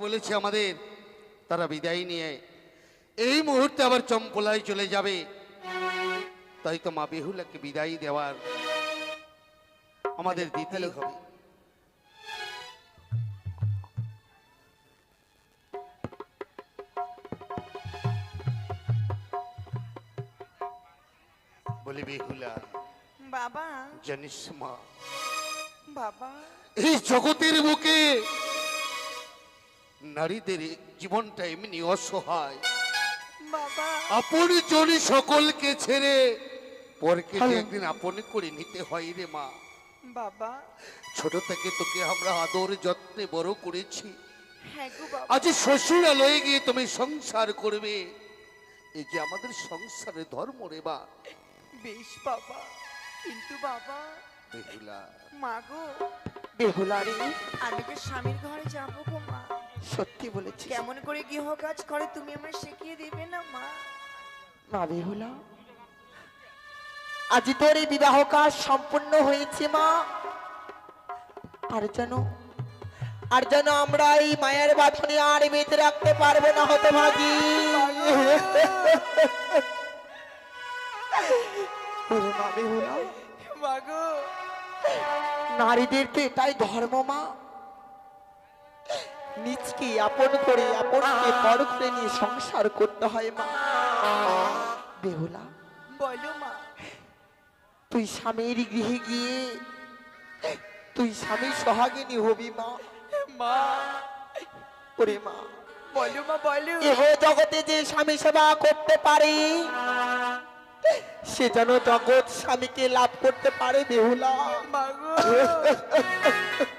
বলেছে আমাদের তারা বিদায় নিয়ে এই মুহূর্তে আবার চম্পলায় চলে যাবে। তাই তো মা বেহুলাকে বিদায় দেওয়ার আমাদের দিতেই হবে। বলি বেহুলা বাবা। জানিস মা বাবা। এই জগতের বুকে নারীদের জীবনটা এমনি অসহায়। বাবা। আপন জনি সকলকে ছেড়ে পরকে একদিন আপন করে নিতে হয় রে মা। বাবা। ছোট থেকে তোকে আমরা আদর যত্নে বড় করেছি। হ্যাঁ আজ শ্বশুরালয়ে গিয়ে তুমি সংসার করবে। এই যে আমাদের সংসারে ধর্ম রে বা। বেশ বাবা। কিন্তু বাবা বেহুলা। মা গো বেহুলা রে আমি তো স্বামীর ঘরে যাব গো মা। সত্যি বলেছি কেমন করে গৃহ কাজ করে তুমি আমার শিখিয়ে দেবে না মা? মা বেহুলা আজ তোর এই বিবাহ কাজ সম্পূর্ণ হয়েছে মা। আর যেন আর যেন আমরা এই মায়ের বাঁধনে আর বেঁধে রাখতে পারব না হতে ভাগি নারীদের তো এটাই ধর্ম মা। নিজকে আপন করে আপনকে পর করে নিয়ে সংসার করতে হয় মা। বেহুলা বলো মা। তুই স্বামীর গৃহে গিয়ে তুই স্বামীর সোহাগিনী হবি মা। মা। ওরে মা। বলো মা বলো। এহ জগতে যে স্বামী সেবা করতে পারে সে যেন জগৎ স্বামীকে লাভ করতে পারে বেহুলা। মা গো। মা,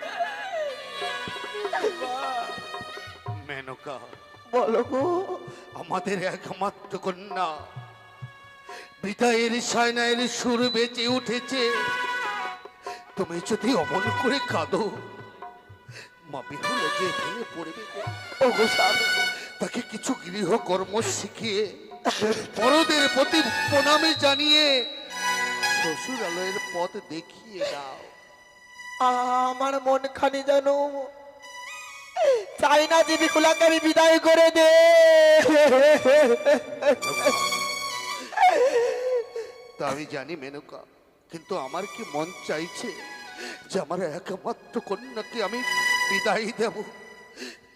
মেনকা বলো গো, আমাদের একমাত্র কন্যা। বিদায়ের সায়নায়ের সুর বেঁচে উঠেছে। তুমি যদি অমন করে কাঁদো, মা যে ভেঙে পড়বে। তাকে কিছু গৃহ কর্ম শিখিয়ে, বড়দের প্রতি প্রণামে জানিয়ে, শ্বশুরালয়ের পথ দেখিয়ে দাও। আমার মন খানি যেন চাই না বিকুলাকে আমি বিদায় করে দে। তা আমি জানি মেনকা, কিন্তু আমার কি মন চাইছে যে আমার একমাত্র কন্যাকে আমি বিদায় দেব?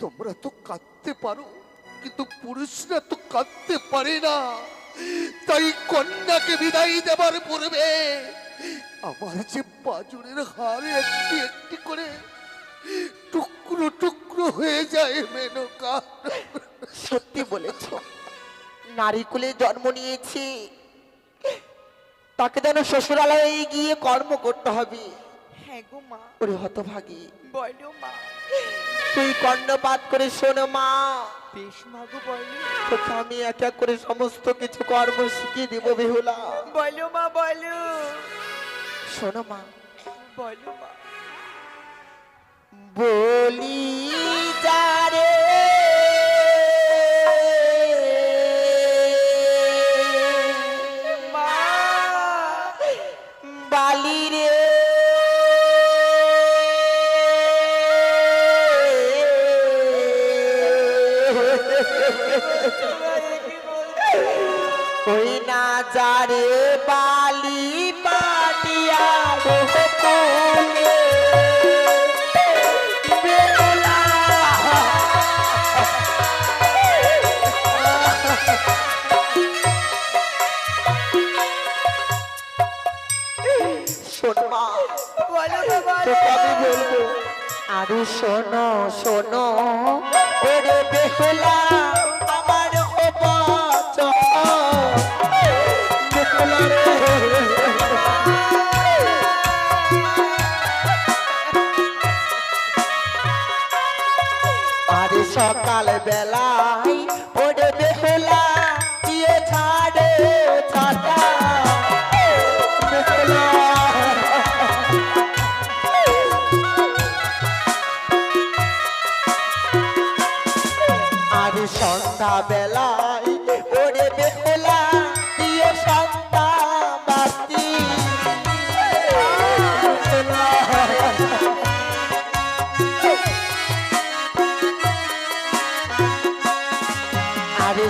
তোমরা তো কাঁদতে পারো, কিন্তু পুরুষরা তো কাঁদতে পারে না। তাই কন্যাকে বিদায় দেবার পূর্বে আমার যে পাজরের হাড় একটি একটি করে টুকরো টুকরো হয়ে যায় মেনকা। সত্যি বলেছ নারী কুলে জন্ম নিয়েছি। তাকে যেন শ্বশুরালয়ে গিয়ে কর্ম করতে হবে। হ্যাঁ গো মা। ওরে হতভাগী। বলো মা। তুই কর্ণপাত করে শোনো মা। বেশ মা গো বলো তোকে আমি এক এক করে সমস্ত কিছু কর্ম শিখিয়ে দিব বেহুলা। বলো মা বলো। শোনো মা। বলো মা। বলি যারে। বালি রে। ওই না যারে বালি পাটিয়া আরে শোনো শোনো। ওরে বেহুলা আমার অবাচ বেহুলা রে। সকাল বেলায়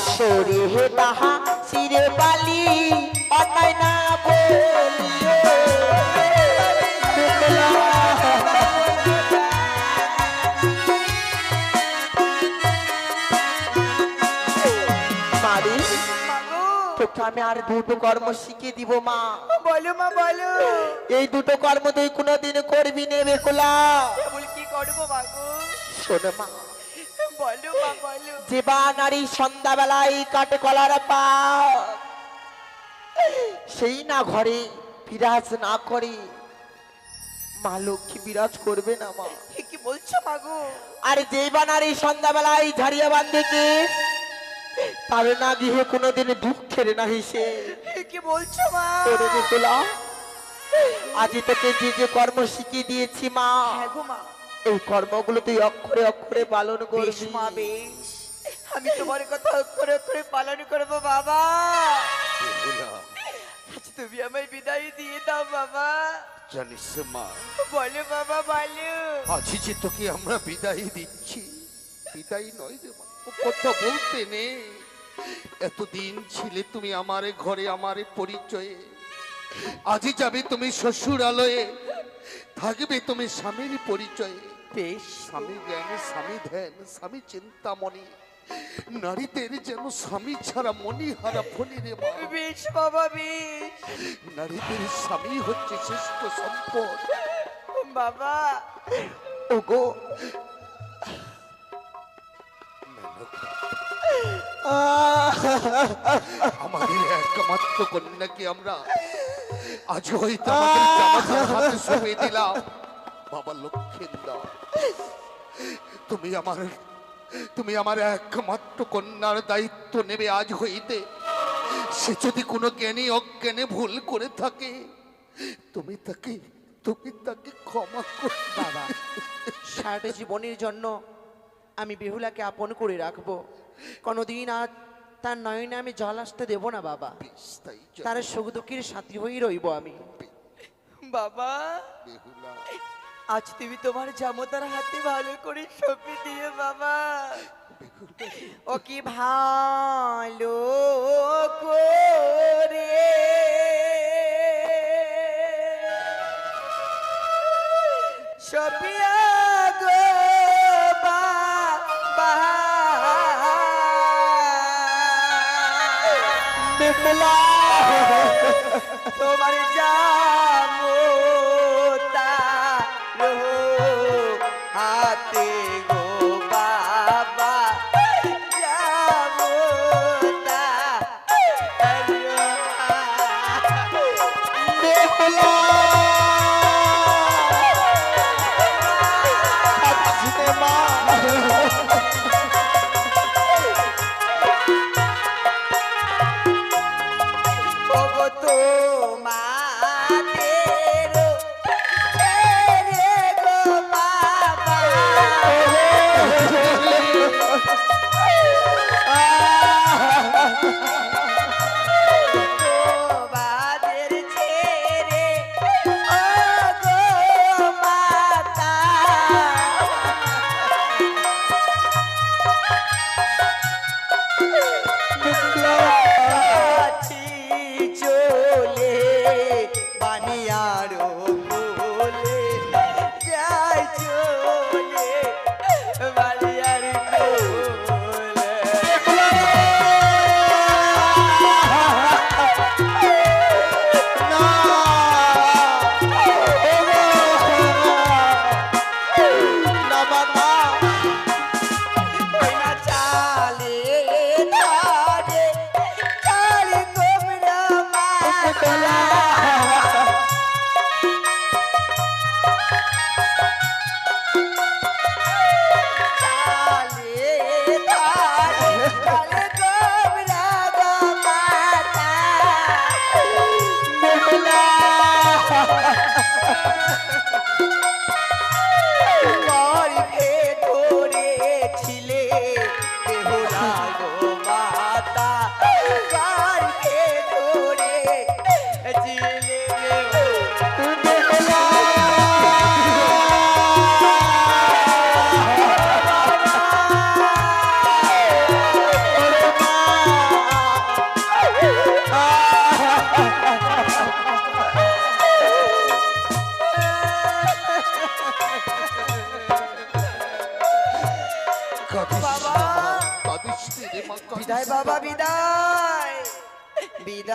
আরে তাহা সিরে বালি অন্যায় না তোকে আমি আর দুটো কর্ম শিখিয়ে দিব মা। বলো মা বলো। এই দুটো কর্ম তুই কোনোদিন করবি নে বেকুলা কি করব মাগো শোনো মা বলো মা বলো। যে নারী সন্ধ্যাবেলায় কাটে কলার পা সেই না ঘরে বিরাজ না করে। মা লক্ষ্মী বিরাজ করবে না মা। কি বলছো মাগো আর যেই বা নারী সন্ধ্যাবেলায় ঝাড়িয়া বান্ধে পারে না গৃহে কোনোদিন দুঃখের না হিসে কি বলছো মা। তোরে আজ তোকে যে যে কর্ম শিখিয়ে দিয়েছি মা। হ্যাঁ গো মা। এই কর্মগুলো তুই অক্ষরে অক্ষরে পালন করবি। মা বেশ। আমি তোমার কথা অক্ষরে অক্ষরে পালন করব বাবা। তুমি আমায় বিদায় দিয়ে দাও বাবা। জানিস মা। বলো বাবা বলো। আজ যে তোকে আমরা বিদায় দিচ্ছি বিদায় নয় রে মা কথা বলতে নে এতদিন ছিলে তুমি আমার ঘরে আমার পরিচয়ে। আজই যাবে তুমি শ্বশুর আলয়ে থাকবে তুমি স্বামীর পরিচয়ে। বেশ স্বামী জ্ঞান স্বামী ধ্যান স্বামী চিন্তামণি নারীদের যেন স্বামী ছাড়া মনি ফণি রে বেশ বাবা বেশ নারীদের স্বামী হচ্ছে শ্রেষ্ঠ সম্পদ। বাবা। ওগো। আমাদের একমাত্র কন্যাকে আমরা আজ হয়তো আমাদের হাতে সঁপে দিলাম। বাবা লক্ষ্মীন্দর তুমি আমার তুমি আমার একমাত্র কন্যার দায়িত্ব নেবে আজ হইতে। সে যদি কোনো জ্ঞানী অজ্ঞানে ভুল করে থাকে তুমি তাকে তুমি তাকে ক্ষমা করে বাবা সারাটা জীবনের জন্য আমি বেহুলাকে আপন করে রাখব। কোনোদিন আর তার নয়নে আমি জল আসতে দেবো না বাবা। বেশ তাই তার সুখ দুঃখের সাথী হয়েই রইব আমি। বাবা বেহুলা। আজ তুমি তোমার জামতার হাতে ভালো করে সপে দিয়ে বাবা। ও কি ভালো করে। গো তোমার জামতা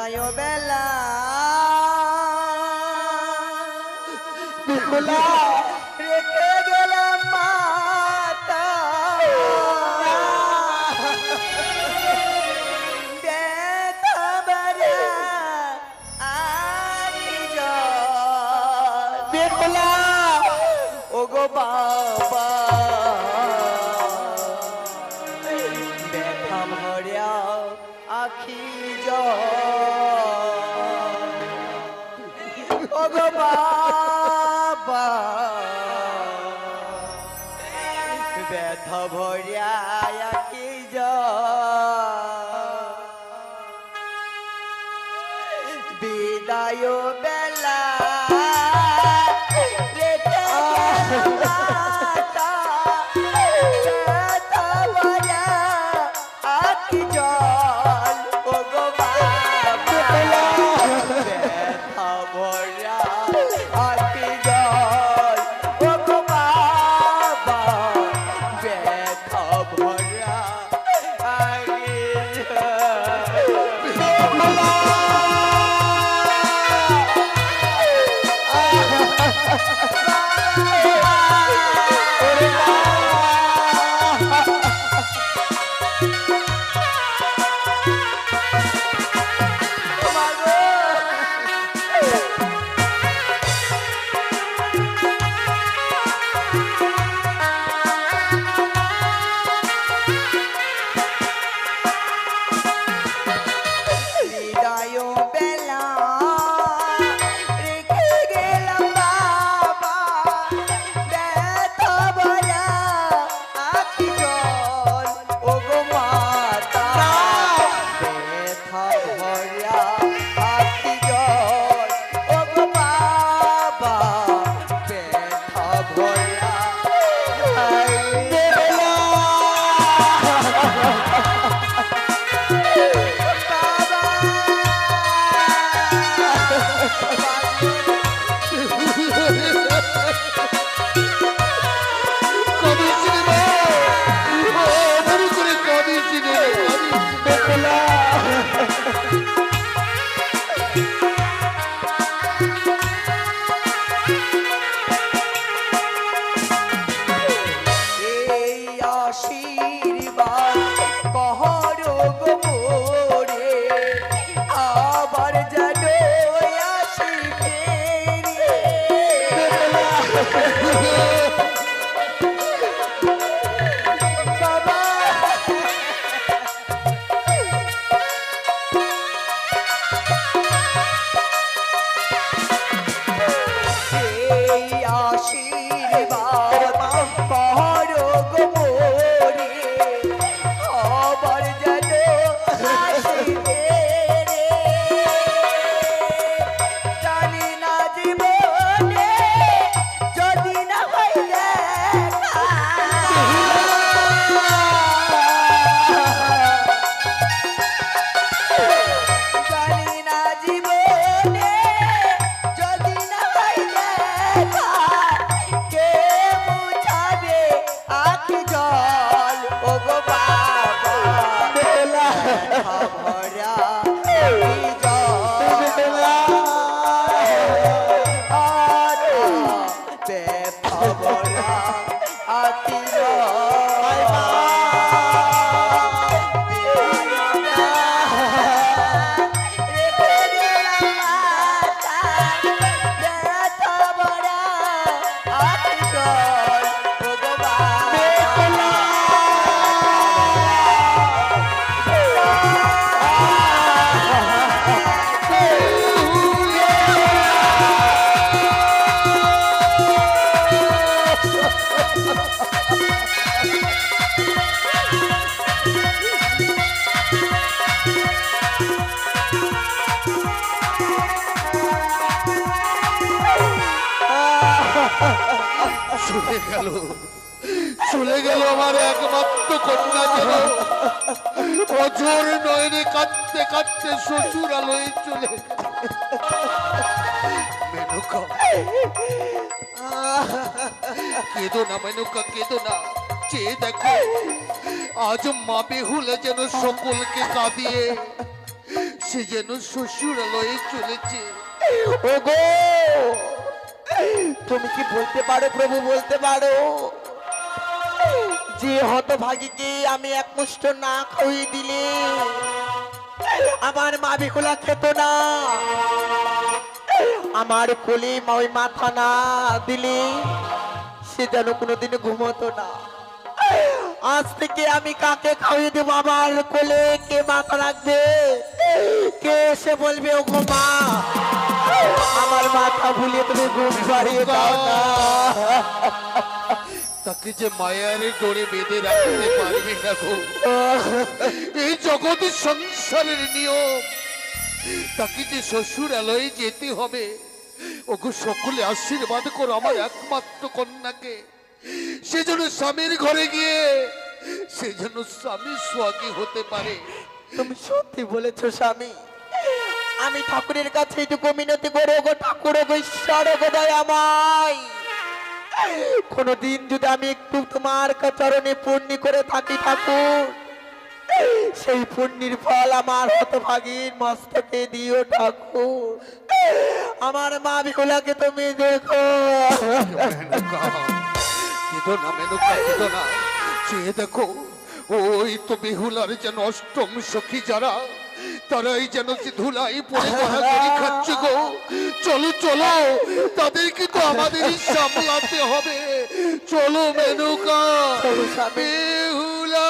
যায় বেলা তাই চলে গেল। চলে গেল আমার একমাত্র কন্যা কেন অজোর নয়নে কাঁদতে কাঁদতে শ্বশুর আলোয় চলে মেনুকা। কেঁদো না মেনুকা, কেঁদো না। চেয়ে দেখো, আজ মা বেহুলে যেন সকলকে কাঁদিয়ে সে যেন শ্বশুর আলোয় চলেছে। ও গো তুমি কি বলতে পারো, প্রভু বলতে পারো? যে হতভাগীকে আমি এক মুষ্ট না খাইয়ে দিলে, আমার মা বিকুলা খেত না। আমার কোলে ওই মাথা না দিলে, সে যেন কোনোদিন ঘুমতো না। আজ থেকে আমি কাকে খাইয়ে দেবো? আমার কোলে কে মাথা রাখবে? কে এসে বলবে ও মা, আমার মাথা ভুলিয়ে তুমি ঘুম পাড়িয়ে দাও না। তাকে যে মায়ার ডোরে বেঁধে রাখতে পারবে না গো। এই জগতের সংসারের নিয়ম। তাকে যে শ্বশুরালয়ে যেতে হবে, ওগো সকলে আশীর্বাদ করো আমার একমাত্র কন্যাকে। সে যেন স্বামীর ঘরে গিয়ে সে যেন স্বামী সোয়াগী হতে পারে। তুমি সত্যি বলেছ স্বামী। আমি ঠাকুরের কাছে এটুকু মিনতি করে গো ঠাকুর গো ঈশ্বর গো আমায় কোনদিন যদি আমি একটু তোমার চরণে পূর্ণি করে থাকি ঠাকুর সেই পুণ্যির ফল আমার হতভাগীর মস্তকে দিও ঠাকুর। আমার মা বিকুলাকে তুমি দেখো। কেঁদো না মেনকা কেঁদো না চেয়ে দেখো ওই তো বেহুলার যেন অষ্টম সখী যারা তারাই যেন ধুলাই পরে গড়াগড়ি খাচ্ছে গো। চলো চলো তাদেরকে তো আমাদের সামলাতে হবে। চলো মেনুকা বেহুলা